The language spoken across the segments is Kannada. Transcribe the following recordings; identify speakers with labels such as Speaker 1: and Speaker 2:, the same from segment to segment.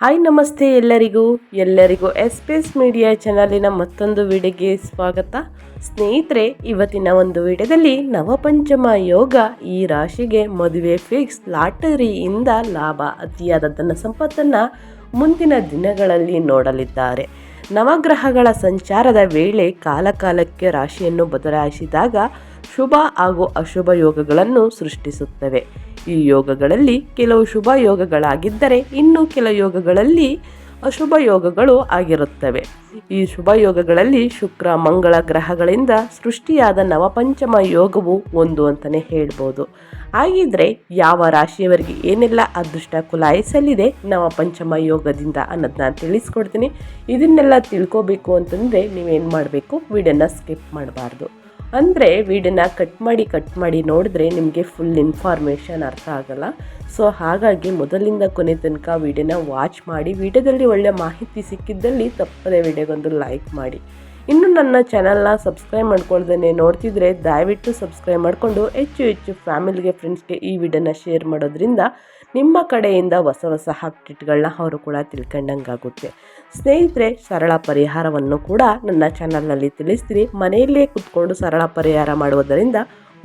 Speaker 1: ಹಾಯ್, ನಮಸ್ತೆ ಎಲ್ಲರಿಗೂ. ಎಲ್ಲರಿಗೂ ಎಸ್ ಪಿ ಎಸ್ ಮೀಡಿಯಾ ಚಾನಲಿನ ಮತ್ತೊಂದು ವಿಡಿಯೋಗೆ ಸ್ವಾಗತ. ಸ್ನೇಹಿತರೆ, ಇವತ್ತಿನ ಒಂದು ವಿಡಿಯೋದಲ್ಲಿ ನವಪಂಚಮ ಯೋಗ ಈ ರಾಶಿಗೆ ಮದುವೆ ಫಿಕ್ಸ್ ಲಾಟರಿಯಿಂದ ಲಾಭ. ಅತಿಯಾದ ಧನ ಸಂಪತ್ತನ್ನು ಮುಂದಿನ ದಿನಗಳಲ್ಲಿ ನೋಡಲಿದ್ದಾರೆ. ನವಗ್ರಹಗಳ ಸಂಚಾರದ ವೇಳೆ ಕಾಲಕಾಲಕ್ಕೆ ರಾಶಿಯನ್ನು ಬದಲಾಯಿಸಿದಾಗ ಶುಭ ಹಾಗೂ ಅಶುಭ ಯೋಗಗಳನ್ನು ಸೃಷ್ಟಿಸುತ್ತವೆ. ಈ ಯೋಗಗಳಲ್ಲಿ ಕೆಲವು ಶುಭ ಯೋಗಗಳಾಗಿದ್ದರೆ ಇನ್ನು ಕೆಲ ಯೋಗಗಳಲ್ಲಿ ಅಶುಭ ಯೋಗಗಳು ಆಗಿರುತ್ತವೆ. ಈ ಶುಭ ಯೋಗಗಳಲ್ಲಿ ಶುಕ್ರ, ಮಂಗಳ ಗ್ರಹಗಳಿಂದ ಸೃಷ್ಟಿಯಾದ ನವಪಂಚಮ ಯೋಗವು ಒಂದು ಅಂತಲೇ ಹೇಳ್ಬೋದು. ಹಾಗಿದ್ರೆ ಯಾವ ರಾಶಿಯವರಿಗೆ ಏನೆಲ್ಲ ಅದೃಷ್ಟ ಕುಲಾಯಿಸಲಿದೆ ನವಪಂಚಮ ಯೋಗದಿಂದ ಅನ್ನೋದನ್ನ ತಿಳಿಸ್ಕೊಡ್ತೀನಿ. ಇದನ್ನೆಲ್ಲ ತಿಳ್ಕೋಬೇಕು ಅಂತಂದರೆ ನೀವೇನು ಮಾಡಬೇಕು? ವಿಡಿಯೋನ ಸ್ಕಿಪ್ ಮಾಡಬಾರ್ದು. ಅಂದರೆ ವಿಡಿಯೋನ ಕಟ್ ಮಾಡಿ ಕಟ್ ಮಾಡಿ ನೋಡಿದ್ರೆ ನಿಮಗೆ ಫುಲ್ ಇನ್ಫಾರ್ಮೇಷನ್ ಅರ್ಥ ಆಗಲ್ಲ. ಸೊ ಹಾಗಾಗಿ ಮೊದಲಿಂದ ಕೊನೆ ತನಕ ವಿಡಿಯೋನ ವಾಚ್ ಮಾಡಿ, ವಿಡಿಯೋದಲ್ಲಿ ಒಳ್ಳೆ ಮಾಹಿತಿ ಸಿಕ್ಕಿದ್ದಲ್ಲಿ ತಪ್ಪದೆ ವಿಡಿಯೋಗೊಂದು ಲೈಕ್ ಮಾಡಿ. ಇನ್ನು ನನ್ನ ಚಾನಲ್ನ ಸಬ್ಸ್ಕ್ರೈಬ್ ಮಾಡ್ಕೊಳ್ದೇ ನೋಡ್ತಿದ್ರೆ ದಯವಿಟ್ಟು ಸಬ್ಸ್ಕ್ರೈಬ್ ಮಾಡಿಕೊಂಡು, ಹೆಚ್ಚು ಹೆಚ್ಚು ಫ್ಯಾಮಿಲಿಗೆ ಫ್ರೆಂಡ್ಸ್ಗೆ ಈ ವಿಡಿಯೋನ ಶೇರ್ ಮಾಡೋದ್ರಿಂದ ನಿಮ್ಮ ಕಡೆಯಿಂದ ಹೊಸ ಹೊಸ ಅಪ್ಡೇಟ್ಗಳನ್ನ ಅವರು ಕೂಡ ತಿಳ್ಕೊಂಡಂಗಾಗುತ್ತೆ. ಸ್ನೇಹಿತರೆ, ಸರಳ ಪರಿಹಾರವನ್ನು ಕೂಡ ನನ್ನ ಚಾನಲ್ನಲ್ಲಿ ತಿಳಿಸ್ತೀನಿ. ಮನೆಯಲ್ಲೇ ಕುತ್ಕೊಂಡು ಸರಳ ಪರಿಹಾರ ಮಾಡುವುದರಿಂದ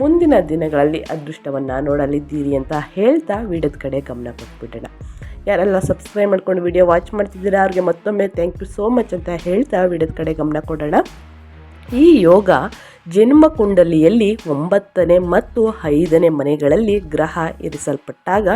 Speaker 1: ಮುಂದಿನ ದಿನಗಳಲ್ಲಿ ಅದೃಷ್ಟವನ್ನು ನೋಡಲಿದ್ದೀರಿ ಅಂತ ಹೇಳ್ತಾ ವಿಡಿಯೋದ ಕಡೆ ಗಮನ ಕೊಟ್ಬಿಡೋಣ. ಯಾರೆಲ್ಲ ಸಬ್ಸ್ಕ್ರೈಬ್ ಮಾಡ್ಕೊಂಡು ವಿಡಿಯೋ ವಾಚ್ ಮಾಡ್ತಿದ್ದೀರಾ, ಅವ್ರಿಗೆ ಮತ್ತೊಮ್ಮೆ ಥ್ಯಾಂಕ್ ಯು ಸೋ ಮಚ್ ಅಂತ ಹೇಳ್ತಾ ವಿಡಿಯೋದ ಕಡೆ ಗಮನ ಕೊಡೋಣ. ಈ ಯೋಗ ಜನ್ಮ ಕುಂಡಲಿಯಲ್ಲಿ ಒಂಬತ್ತನೇ ಮತ್ತು ಐದನೇ ಮನೆಗಳಲ್ಲಿ ಗ್ರಹ ಇರಿಸಲ್ಪಟ್ಟಾಗ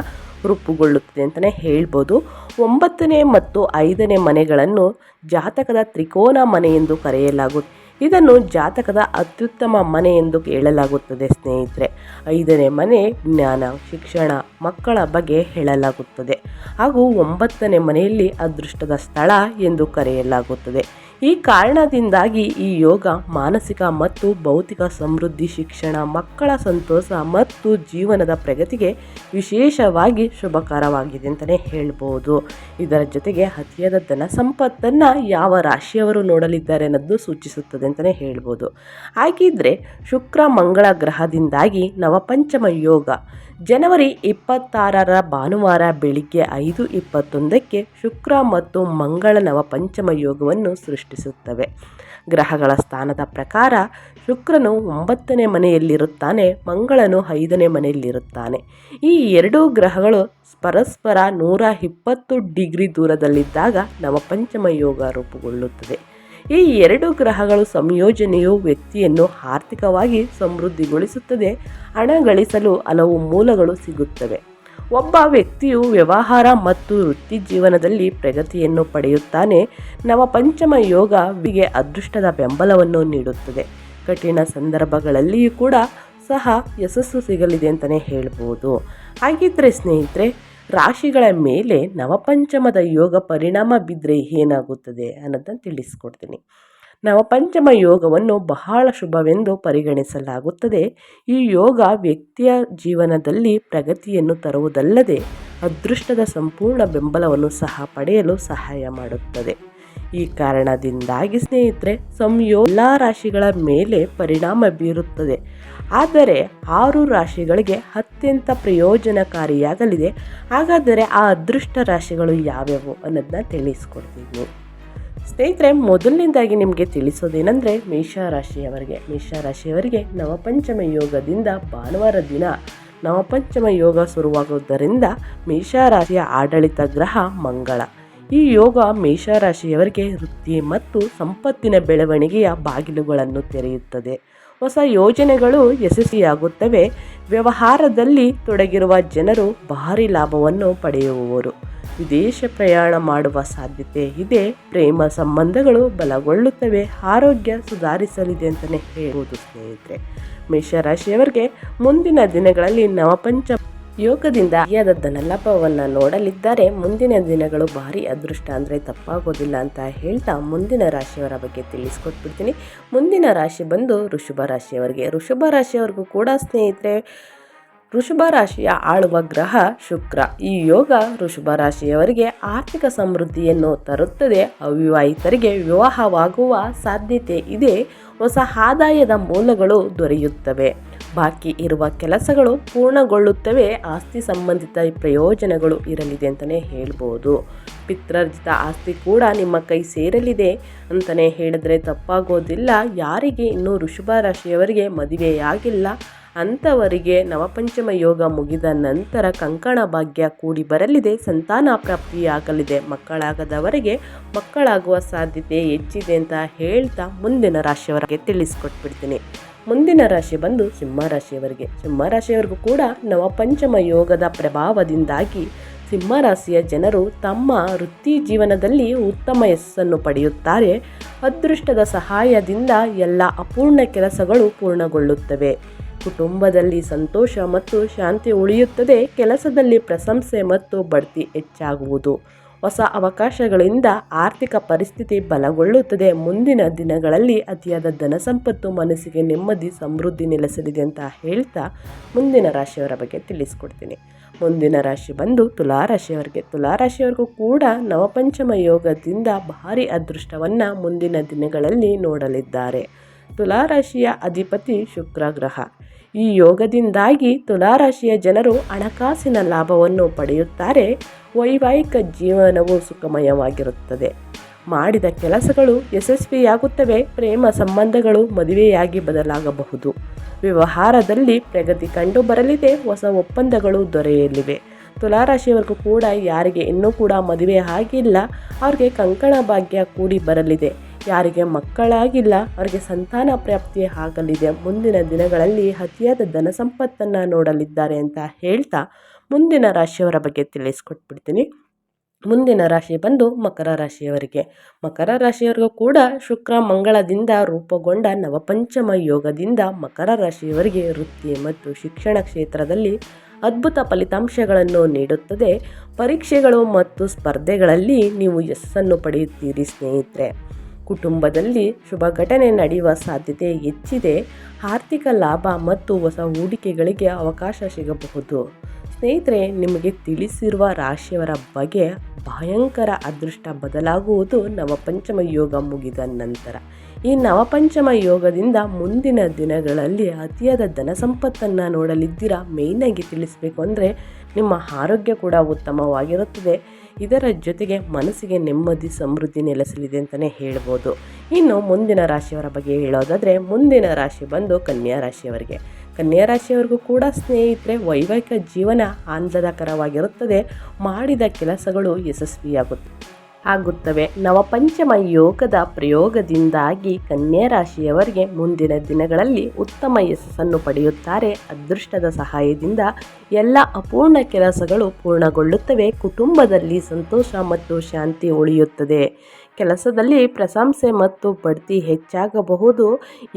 Speaker 1: ರೂಪುಗೊಳ್ಳುತ್ತದೆ ಅಂತಲೇ ಹೇಳ್ಬೋದು. ಒಂಬತ್ತನೇ ಮತ್ತು ಐದನೇ ಮನೆಗಳನ್ನು ಜಾತಕದ ತ್ರಿಕೋನ ಮನೆ ಎಂದು ಕರೆಯಲಾಗುತ್ತೆ ಇದನ್ನು ಜಾತಕದ ಅತ್ಯುತ್ತಮ ಮನೆ ಎಂದು ಹೇಳಲಾಗುತ್ತದೆ ಸ್ನೇಹಿತರೆ. ಐದನೇ ಮನೆ ಜ್ಞಾನ, ಶಿಕ್ಷಣ, ಮಕ್ಕಳ ಬಗ್ಗೆ ಹೇಳಲಾಗುತ್ತದೆ. ಹಾಗೂ ಒಂಬತ್ತನೇ ಮನೆಯಲ್ಲಿ ಅದೃಷ್ಟದ ಸ್ಥಳ ಎಂದು ಕರೆಯಲಾಗುತ್ತದೆ. ಈ ಕಾರಣದಿಂದಾಗಿ ಈ ಯೋಗ ಮಾನಸಿಕ ಮತ್ತು ಭೌತಿಕ ಸಮೃದ್ಧಿ, ಶಿಕ್ಷಣ, ಮಕ್ಕಳ ಸಂತೋಷ ಮತ್ತು ಜೀವನದ ಪ್ರಗತಿಗೆ ವಿಶೇಷವಾಗಿ ಶುಭಕರವಾಗಿದೆ ಅಂತಲೇ ಹೇಳ್ಬೋದು. ಇದರ ಜೊತೆಗೆ ಅತಿಯಾದ ಧನ ಸಂಪತ್ತನ್ನು ಯಾವ ರಾಶಿಯವರು ನೋಡಲಿದ್ದಾರೆ ಅನ್ನೋದು ಸೂಚಿಸುತ್ತದೆ ಅಂತಲೇ ಹೇಳ್ಬೋದು. ಹಾಗಿದ್ರೆ ಶುಕ್ರ, ಮಂಗಳ ಗ್ರಹದಿಂದಾಗಿ ನವಪಂಚಮ ಯೋಗ ಜನವರಿ ಇಪ್ಪತ್ತಾರರ ಭಾನುವಾರ ಬೆಳಿಗ್ಗೆ ಐದು ಇಪ್ಪತ್ತೊಂದಕ್ಕೆ ಶುಕ್ರ ಮತ್ತು ಮಂಗಳ ನವಪಂಚಮ ಯೋಗವನ್ನು ಸೃಷ್ಟಿಸುತ್ತವೆ. ಗ್ರಹಗಳ ಸ್ಥಾನದ ಪ್ರಕಾರ ಶುಕ್ರನು ಒಂಬತ್ತನೇ ಮನೆಯಲ್ಲಿರುತ್ತಾನೆ, ಮಂಗಳನು ಐದನೇ ಮನೆಯಲ್ಲಿರುತ್ತಾನೆ. ಈ ಎರಡೂ ಗ್ರಹಗಳು ಪರಸ್ಪರ ನೂರ ಇಪ್ಪತ್ತು ಡಿಗ್ರಿ ದೂರದಲ್ಲಿದ್ದಾಗ ನವಪಂಚಮ ಯೋಗ ರೂಪುಗೊಳ್ಳುತ್ತದೆ. ಈ ಎರಡು ಗ್ರಹಗಳು ಸಂಯೋಜನೆಯು ವ್ಯಕ್ತಿಯನ್ನು ಆರ್ಥಿಕವಾಗಿ ಸಮೃದ್ಧಿಗೊಳಿಸುತ್ತದೆ ಹಣ ಗಳಿಸಲು ಹಲವು ಮೂಲಗಳು ಸಿಗುತ್ತವೆ. ಒಬ್ಬ ವ್ಯಕ್ತಿಯು ವ್ಯವಹಾರ ಮತ್ತು ವೃತ್ತಿ ಜೀವನದಲ್ಲಿ ಪ್ರಗತಿಯನ್ನು ಪಡೆಯುತ್ತಾನೆ ನವಪಂಚಮ ಯೋಗ ವಿಗೆ ಅದೃಷ್ಟದ ಬೆಂಬಲವನ್ನು ನೀಡುತ್ತದೆ. ಕಠಿಣ ಸಂದರ್ಭಗಳಲ್ಲಿಯೂ ಕೂಡ ಸಹ ಯಶಸ್ಸು ಸಿಗಲಿದೆ ಅಂತಲೇ ಹೇಳ್ಬೋದು. ಹಾಗಿದ್ರೆ ಸ್ನೇಹಿತರೆ ರಾಶಿಗಳ ಮೇಲೆ ನವಪಂಚಮದ ಯೋಗ ಪರಿಣಾಮ ಬಿದ್ದರೆ ಏನಾಗುತ್ತದೆ ಅನ್ನೋದನ್ನು ತಿಳಿಸ್ಕೊಡ್ತೀನಿ. ನವಪಂಚಮ ಯೋಗವನ್ನು ಬಹಳ ಶುಭವೆಂದು ಪರಿಗಣಿಸಲಾಗುತ್ತದೆ. ಈ ಯೋಗ ವ್ಯಕ್ತಿಯ ಜೀವನದಲ್ಲಿ ಪ್ರಗತಿಯನ್ನು ತರುವುದಲ್ಲದೆ ಅದೃಷ್ಟದ ಸಂಪೂರ್ಣ ಬೆಂಬಲವನ್ನು ಸಹ ಪಡೆಯಲು ಸಹಾಯ ಮಾಡುತ್ತದೆ. ಈ ಕಾರಣದಿಂದಾಗಿ ಸ್ನೇಹಿತರೆ ಸಂಯೋ ಎಲ್ಲ ರಾಶಿಗಳ ಮೇಲೆ ಪರಿಣಾಮ ಬೀರುತ್ತದೆ. ಆದರೆ ಆರು ರಾಶಿಗಳಿಗೆ ಅತ್ಯಂತ ಪ್ರಯೋಜನಕಾರಿಯಾಗಲಿದೆ. ಹಾಗಾದರೆ ಆ ಅದೃಷ್ಟ ರಾಶಿಗಳು ಯಾವ್ಯಾವು ಅನ್ನೋದನ್ನ ತಿಳಿಸ್ಕೊಡ್ತೀನಿ ಸ್ನೇಹಿತರೆ, ಮೊದಲನೇದಾಗಿ ನಿಮಗೆ ತಿಳಿಸೋದೇನೆಂದರೆ ಮೇಷರಾಶಿಯವರಿಗೆ ಮೇಷರಾಶಿಯವರಿಗೆ ನವಪಂಚಮ ಯೋಗದಿಂದ ಭಾನುವಾರ ದಿನ ನವಪಂಚಮ ಯೋಗ ಶುರುವಾಗುವುದರಿಂದ ಮೇಷರಾಶಿಯ ಆಡಳಿತ ಗ್ರಹ ಮಂಗಳ. ಈ ಯೋಗ ಮೇಷರಾಶಿಯವರಿಗೆ ವೃತ್ತಿ ಮತ್ತು ಸಂಪತ್ತಿನ ಬೆಳವಣಿಗೆಯ ಬಾಗಿಲುಗಳನ್ನು ತೆರೆಯುತ್ತದೆ. ಹೊಸ ಯೋಜನೆಗಳು ಯಶಸ್ವಿಯಾಗುತ್ತವೆ. ವ್ಯವಹಾರದಲ್ಲಿ ತೊಡಗಿರುವ ಜನರು ಭಾರಿ ಲಾಭವನ್ನು ಪಡೆಯುವವರು. ವಿದೇಶ ಪ್ರಯಾಣ ಮಾಡುವ ಸಾಧ್ಯತೆ ಇದೆ. ಪ್ರೇಮ ಸಂಬಂಧಗಳು ಬಲಗೊಳ್ಳುತ್ತವೆ. ಆರೋಗ್ಯ ಸುಧಾರಿಸಲಿದೆ ಅಂತಲೇ ಹೇಳುವುದು ಸ್ನೇಹಿತರೆ. ಮೇಷರಾಶಿಯವರಿಗೆ ಮುಂದಿನ ದಿನಗಳಲ್ಲಿ ನವಪಂಚ ಯೋಗದಿಂದ ಅತಿಯಾದ ಧನಲಾಭವನ್ನ ನೋಡಲಿದ್ದಾರೆ ಮುಂದಿನ ದಿನಗಳು ಭಾರಿ ಅದೃಷ್ಟ ಅಂದರೆ ತಪ್ಪಾಗೋದಿಲ್ಲ ಅಂತ ಹೇಳ್ತಾ ಮುಂದಿನ ರಾಶಿಯವರ ಬಗ್ಗೆ ತಿಳಿಸ್ಕೊಟ್ಬಿಡ್ತೀನಿ. ಮುಂದಿನ ರಾಶಿ ಬಂದು ಋಷಭ ರಾಶಿಯವರಿಗೆ. ಋಷಭ ರಾಶಿಯವರಿಗೂ ಕೂಡ ಸ್ನೇಹಿತರೆ ಋಷಭ ರಾಶಿಯ ಆಳುವ ಗ್ರಹ ಶುಕ್ರ. ಈ ಯೋಗ ಋಷಭ ರಾಶಿಯವರಿಗೆ ಆರ್ಥಿಕ ಸಮೃದ್ಧಿಯನ್ನು ತರುತ್ತದೆ. ಅವಿವಾಹಿತರಿಗೆ ವಿವಾಹವಾಗುವ ಸಾಧ್ಯತೆ ಇದೆ. ಹೊಸ ಆದಾಯದ ಮೂಲಗಳು ದೊರೆಯುತ್ತವೆ. ಬಾಕಿ ಇರುವ ಕೆಲಸಗಳು ಪೂರ್ಣಗೊಳ್ಳುತ್ತವೆ, ಆಸ್ತಿ ಸಂಬಂಧಿತ ಪ್ರಯೋಜನಗಳು ಇರಲಿದೆ ಅಂತಲೇ ಹೇಳ್ಬೋದು. ಪಿತ್ರಾರ್ಜಿತ ಆಸ್ತಿ ಕೂಡ ನಿಮ್ಮ ಕೈ ಸೇರಲಿದೆ ಅಂತಲೇ ಹೇಳಿದ್ರೆ ತಪ್ಪಾಗೋದಿಲ್ಲ. ಯಾರಿಗೆ ಇನ್ನೂ ಋಷಭ ರಾಶಿಯವರಿಗೆ ಮದುವೆಯಾಗಿಲ್ಲ. ಅಂಥವರಿಗೆ ನವಪಂಚಮ ಯೋಗ ಮುಗಿದ ನಂತರ ಕಂಕಣ ಭಾಗ್ಯ ಕೂಡಿ ಬರಲಿದೆ. ಸಂತಾನ ಪ್ರಾಪ್ತಿಯಾಗಲಿದೆ. ಮಕ್ಕಳಾಗದವರಿಗೆ ಮಕ್ಕಳಾಗುವ ಸಾಧ್ಯತೆ ಹೆಚ್ಚಿದೆ ಅಂತ ಹೇಳ್ತಾ ಮುಂದಿನ ರಾಶಿಯವರಿಗೆ ತಿಳಿಸ್ಕೊಟ್ಬಿಡ್ತೀನಿ. ಮುಂದಿನ ರಾಶಿ ಬಂದು ಸಿಂಹ ರಾಶಿಯವರಿಗೆ. ಸಿಂಹ ರಾಶಿಯವರಿಗೂ ಕೂಡ ನವಪಂಚಮ ಯೋಗದ ಪ್ರಭಾವದಿಂದಾಗಿ ಸಿಂಹ ರಾಶಿಯ ಜನರು ತಮ್ಮ ವೃತ್ತಿ ಜೀವನದಲ್ಲಿ ಉತ್ತಮ ಯಶಸ್ಸನ್ನು ಪಡೆಯುತ್ತಾರೆ. ಅದೃಷ್ಟದ ಸಹಾಯದಿಂದ ಎಲ್ಲ ಅಪೂರ್ಣ ಕೆಲಸಗಳು ಪೂರ್ಣಗೊಳ್ಳುತ್ತವೆ. ಕುಟುಂಬದಲ್ಲಿ ಸಂತೋಷ ಮತ್ತು ಶಾಂತಿ ಉಳಿಯುತ್ತದೆ. ಕೆಲಸದಲ್ಲಿ ಪ್ರಶಂಸೆ ಮತ್ತು ಬಡ್ತಿ ಹೆಚ್ಚಾಗುವುದು. ಹೊಸ ಅವಕಾಶಗಳಿಂದ ಆರ್ಥಿಕ ಪರಿಸ್ಥಿತಿ ಬಲಗೊಳ್ಳುತ್ತದೆ. ಮುಂದಿನ ದಿನಗಳಲ್ಲಿ ಅತಿಯಾದ ಧನ ಸಂಪತ್ತು ಮನಸ್ಸಿಗೆ ನೆಮ್ಮದಿ, ಸಮೃದ್ಧಿ ನೆಲೆಸಲಿದೆ ಅಂತ ಹೇಳ್ತಾ ಮುಂದಿನ ರಾಶಿಯವರ ಬಗ್ಗೆ ತಿಳಿಸ್ಕೊಡ್ತೀನಿ. ಮುಂದಿನ ರಾಶಿ ಬಂದು ತುಲಾರಾಶಿಯವರಿಗೆ ತುಲಾರಾಶಿಯವರಿಗೂ ಕೂಡ ನವಪಂಚಮ ಯೋಗದಿಂದ ಭಾರಿ ಅದೃಷ್ಟವನ್ನು ಮುಂದಿನ ದಿನಗಳಲ್ಲಿ ನೋಡಲಿದ್ದಾರೆ. ತುಲಾರಾಶಿಯ ಅಧಿಪತಿ ಶುಕ್ರ ಗ್ರಹ. ಈ ಯೋಗದಿಂದಾಗಿ ತುಲಾರಾಶಿಯ ಜನರು ಹಣಕಾಸಿನ ಲಾಭವನ್ನು ಪಡೆಯುತ್ತಾರೆ. ವೈವಾಹಿಕ ಜೀವನವು ಸುಖಮಯವಾಗಿರುತ್ತದೆ. ಮಾಡಿದ ಕೆಲಸಗಳು ಯಶಸ್ವಿಯಾಗುತ್ತವೆ. ಪ್ರೇಮ ಸಂಬಂಧಗಳು ಮದುವೆಯಾಗಿ ಬದಲಾಗಬಹುದು. ವ್ಯವಹಾರದಲ್ಲಿ ಪ್ರಗತಿ ಕಂಡು ಬರಲಿದೆ. ಹೊಸ ಒಪ್ಪಂದಗಳು ದೊರೆಯಲಿವೆ. ತುಲಾರಾಶಿಯವರೆಗೂ ಕೂಡ ಯಾರಿಗೆ ಇನ್ನೂ ಕೂಡ ಮದುವೆ ಆಗಿಲ್ಲ. ಅವ್ರಿಗೆ ಕಂಕಣ ಭಾಗ್ಯ ಕೂಡಿ ಬರಲಿದೆ. ಯಾರಿಗೆ ಮಕ್ಕಳಾಗಿಲ್ಲ, ಅವರಿಗೆ ಸಂತಾನ ಪ್ರಾಪ್ತಿ ಆಗಲಿದೆ. ಮುಂದಿನ ದಿನಗಳಲ್ಲಿ ಅತಿಯಾದ ಧನ ಸಂಪತ್ತನ್ನು ನೋಡಲಿದ್ದಾರೆ ಅಂತ ಹೇಳ್ತಾ ಮುಂದಿನ ರಾಶಿಯವರ ಬಗ್ಗೆ ತಿಳಿಸ್ಕೊಟ್ಬಿಡ್ತೀನಿ. ಮುಂದಿನ ರಾಶಿ ಬಂದು ಮಕರ ರಾಶಿಯವರಿಗೆ. ಮಕರ ರಾಶಿಯವರಿಗೂ ಕೂಡ ಶುಕ್ರ ಮಂಗಳದಿಂದ ರೂಪುಗೊಂಡ ನವಪಂಚಮ ಯೋಗದಿಂದ ಮಕರ ರಾಶಿಯವರಿಗೆ ವೃತ್ತಿ ಮತ್ತು ಶಿಕ್ಷಣ ಕ್ಷೇತ್ರದಲ್ಲಿ ಅದ್ಭುತ ಫಲಿತಾಂಶಗಳನ್ನು ನೀಡುತ್ತದೆ. ಪರೀಕ್ಷೆಗಳು ಮತ್ತು ಸ್ಪರ್ಧೆಗಳಲ್ಲಿ ನೀವು ಯಶಸ್ಸನ್ನು ಪಡೆಯುತ್ತೀರಿ ಸ್ನೇಹಿತರೆ. ಕುಟುಂಬದಲ್ಲಿ ಶುಭ ಘಟನೆ ನಡೆಯುವ ಸಾಧ್ಯತೆ ಹೆಚ್ಚಿದೆ. ಆರ್ಥಿಕ ಲಾಭ ಮತ್ತು ಹೊಸ ಹೂಡಿಕೆಗಳಿಗೆ ಅವಕಾಶ ಸಿಗಬಹುದು. ಸ್ನೇಹಿತರೆ, ನಿಮಗೆ ತಿಳಿಸಿರುವ ರಾಶಿಯವರ ಬಗ್ಗೆ ಭಯಂಕರ ಅದೃಷ್ಟ ಬದಲಾಗುವುದು. ನವಪಂಚಮ ಯೋಗ ಮುಗಿದ ನಂತರ ಈ ನವಪಂಚಮ ಯೋಗದಿಂದ ಮುಂದಿನ ದಿನಗಳಲ್ಲಿ ಅತಿಯಾದ ಧನ ಸಂಪತ್ತನ್ನು ನೋಡಲಿದ್ದೀರಾ? ಮೇಯ್ನಾಗಿ ತಿಳಿಸಬೇಕು ಅಂದರೆ ನಿಮ್ಮ ಆರೋಗ್ಯ ಕೂಡ ಉತ್ತಮವಾಗಿರುತ್ತದೆ. ಇದರ ಜೊತೆಗೆ ಮನಸ್ಸಿಗೆ ನೆಮ್ಮದಿ, ಸಮೃದ್ಧಿ ನೆಲೆಸಲಿದೆ ಅಂತಲೇ ಹೇಳ್ಬೋದು. ಇನ್ನು ಮುಂದಿನ ರಾಶಿಯವರ ಬಗ್ಗೆ ಹೇಳೋದಾದರೆ, ಮುಂದಿನ ರಾಶಿ ಬಂದು ಕನ್ಯಾ ರಾಶಿಯವರಿಗೆ. ಕನ್ಯಾ ರಾಶಿಯವರಿಗೂ ಕೂಡ ಸ್ನೇಹಿತರೆ, ವೈವಾಹಿಕ ಜೀವನ ಆನಂದಕರವಾಗಿರುತ್ತದೆ ಮಾಡಿದ ಕೆಲಸಗಳು ಯಶಸ್ವಿಯಾಗುತ್ತೆ ಆಗುತ್ತವೆ. ನವಪಂಚಮ ಯೋಗದ ಪ್ರಯೋಗದಿಂದಾಗಿ ಕನ್ಯಾ ರಾಶಿಯವರಿಗೆ ಮುಂದಿನ ದಿನಗಳಲ್ಲಿ ಉತ್ತಮ ಯಶಸ್ಸನ್ನು ಪಡೆಯುತ್ತಾರೆ. ಅದೃಷ್ಟದ ಸಹಾಯದಿಂದ ಎಲ್ಲ ಅಪೂರ್ಣ ಕೆಲಸಗಳು ಪೂರ್ಣಗೊಳ್ಳುತ್ತವೆ. ಕುಟುಂಬದಲ್ಲಿ ಸಂತೋಷ ಮತ್ತು ಶಾಂತಿ ಉಳಿಯುತ್ತದೆ. ಕೆಲಸದಲ್ಲಿ ಪ್ರಶಂಸೆ ಮತ್ತು ಬಡ್ತಿ ಹೆಚ್ಚಾಗಬಹುದು.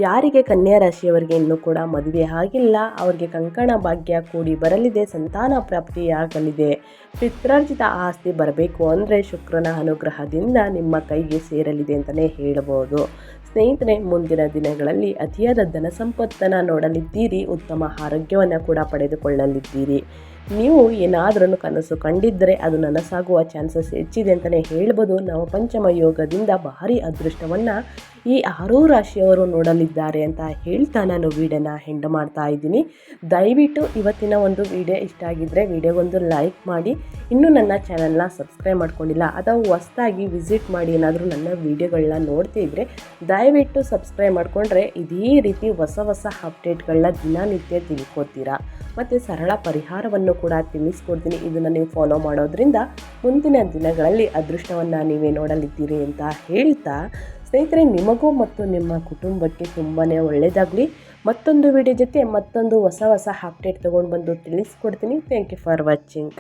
Speaker 1: ಯಾರಿಗೆ ಕನ್ಯಾ ರಾಶಿಯವರಿಗೆ ಇನ್ನೂ ಕೂಡ ಮದುವೆ ಆಗಿಲ್ಲ, ಅವರಿಗೆ ಕಂಕಣ ಭಾಗ್ಯ ಕೂಡಿ ಬರಲಿದೆ, ಸಂತಾನ ಪ್ರಾಪ್ತಿಯಾಗಲಿದೆ. ಪಿತ್ರಾರ್ಜಿತ ಆಸ್ತಿ ಬರಬೇಕು ಅಂದರೆ ಶುಕ್ರನ ಅನುಗ್ರಹದಿಂದ ನಿಮ್ಮ ಕೈಗೆ ಸೇರಲಿದೆ ಅಂತಲೇ ಹೇಳಬಹುದು ಸ್ನೇಹಿತರೆ, ಮುಂದಿನ ದಿನಗಳಲ್ಲಿ ಅತಿಯಾದ ಧನ ಸಂಪತ್ತನ್ನು ನೋಡಲಿದ್ದೀರಿ, ಉತ್ತಮ ಆರೋಗ್ಯವನ್ನು ಕೂಡ ಪಡೆದುಕೊಳ್ಳಲಿದ್ದೀರಿ. ನೀವು ಏನಾದರೂ ಕನಸು ಕಂಡಿದ್ದರೆ ಅದು ನನಸಾಗುವ ಚಾನ್ಸಸ್ ಹೆಚ್ಚಿದೆ ಅಂತಲೇ ಹೇಳ್ಬೋದು. ನವಪಂಚಮ ಯೋಗದಿಂದ ಭಾರಿ ಅದೃಷ್ಟವನ್ನು ಈ ಆರೂ ರಾಶಿಯವರು ನೋಡಲಿದ್ದಾರೆ ಅಂತ ಹೇಳ್ತಾ ನಾನು ವೀಡಿಯೋನ ಹೆಂಡ ಮಾಡ್ತಾ ಇದ್ದೀನಿ. ದಯವಿಟ್ಟು ಇವತ್ತಿನ ಒಂದು ವಿಡಿಯೋ ಇಷ್ಟ ಆಗಿದ್ದರೆ ವಿಡಿಯೋಗೊಂದು ಲೈಕ್ ಮಾಡಿ. ಇನ್ನೂ ನನ್ನ ಚಾನಲ್ನ ಸಬ್ಸ್ಕ್ರೈಬ್ ಮಾಡ್ಕೊಂಡಿಲ್ಲ, ಅಥವಾ ಹೊಸ್ದಾಗಿ ವಿಸಿಟ್ ಮಾಡಿ ಏನಾದರೂ ನನ್ನ ವೀಡಿಯೋಗಳನ್ನ ನೋಡ್ತಿದ್ರೆ ದಯವಿಟ್ಟು ಸಬ್ಸ್ಕ್ರೈಬ್ ಮಾಡಿಕೊಂಡ್ರೆ ಇದೇ ರೀತಿ ಹೊಸ ಹೊಸ ಅಪ್ಡೇಟ್ಗಳನ್ನ ದಿನನಿತ್ಯ ತಿಳ್ಕೊತೀರಾ. ಮತ್ತು ಸರಳ ಪರಿಹಾರವನ್ನು ಕೂಡ ತಿಳಿಸ್ಕೊಡ್ತೀನಿ ಇದನ್ನು ನೀವು ಫಾಲೋ ಮಾಡೋದ್ರಿಂದ ಮುಂದಿನ ದಿನಗಳಲ್ಲಿ ಅದೃಷ್ಟವನ್ನು ನೀವೇ ನೋಡಲಿದ್ದೀರಿ ಅಂತ ಹೇಳ್ತಾ ಸ್ನೇಹಿತರೆ, ನಿಮಗೂ ಮತ್ತು ನಿಮ್ಮ ಕುಟುಂಬಕ್ಕೆ ತುಂಬಾ ಒಳ್ಳೆಯದಾಗಲಿ ಮತ್ತೊಂದು ವಿಡಿಯೋ ಜೊತೆ ಮತ್ತೊಂದು ಹೊಸ ಹೊಸ ಅಪ್ಡೇಟ್ ತೊಗೊಂಡು ಬಂದು ತಿಳಿಸ್ಕೊಡ್ತೀನಿ. Thank you for watching